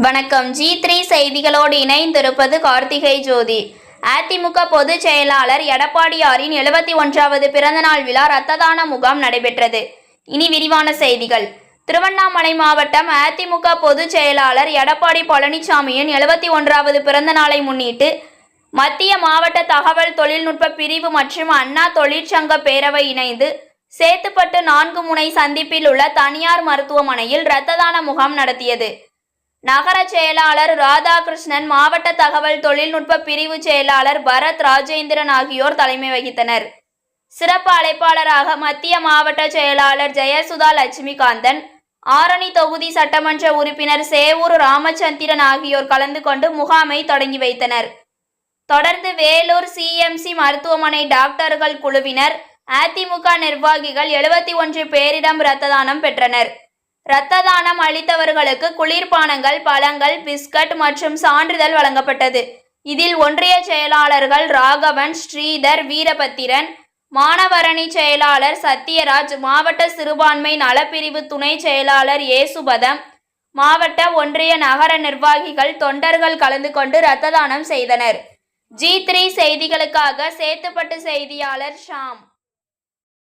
வணக்கம். G three செய்திகளோடு இணைந்திருப்பது கார்த்திகை ஜோதி. அதிமுக பொதுச் செயலாளர் எடப்பாடியாரின் எழுபத்தி ஒன்றாவது பிறந்தநாள் விழா ரத்ததான முகாம் நடைபெற்றது. இனி விரிவான செய்திகள். திருவண்ணாமலை மாவட்டம் அதிமுக பொதுச் செயலாளர் எடப்பாடி பழனிசாமியின் எழுபத்தி ஒன்றாவது பிறந்த நாளை முன்னிட்டு மத்திய மாவட்ட தகவல் தொழில்நுட்ப பிரிவு மற்றும் அண்ணா தொழிற்சங்க பேரவை இணைந்து சேத்துப்பட்டு நான்கு முனை சந்திப்பில் உள்ள தனியார் மருத்துவமனையில் இரத்த தான முகாம் நடத்தியது. நகர செயலாளர் ராதாகிருஷ்ணன் மாவட்ட தகவல் தொழில்நுட்ப பிரிவு செயலாளர் பரத் ராஜேந்திரன் ஆகியோர் தலைமை வகித்தனர். சிறப்பு அழைப்பாளராக மத்திய மாவட்ட செயலாளர் ஜெயசுதா லட்சுமிகாந்தன் ஆரணி தொகுதி சட்டமன்ற உறுப்பினர் சேவூர் ராமச்சந்திரன் ஆகியோர் கலந்து கொண்டு முகாமை தொடங்கி வைத்தனர். தொடர்ந்து வேலூர் சிஎம்சி மருத்துவமனை டாக்டர்கள் குழுவினர் அதிமுக நிர்வாகிகள் எழுபத்தி ஒன்று பேரிடம் இரத்த தானம் பெற்றனர். இரத்த தானம் அளித்தவர்களுக்கு குளிர்பானங்கள் பழங்கள் பிஸ்கட் மற்றும் சான்றிதழ் வழங்கப்பட்டது. இதில் ஒன்றிய செயலாளர்கள் ராகவன் ஸ்ரீதர் வீரபத்திரன் மாணவரணி செயலாளர் சத்யராஜ் மாவட்ட சிறுபான்மை நலப்பிரிவு துணை செயலாளர் ஏசுபதம் மாவட்ட ஒன்றிய நகர நிர்வாகிகள் தொண்டர்கள் கலந்து கொண்டு இரத்த தானம் செய்தனர். ஜி த்ரீ செய்திகளுக்காக சேத்துப்பட்டு செய்தியாளர் ஷாம்.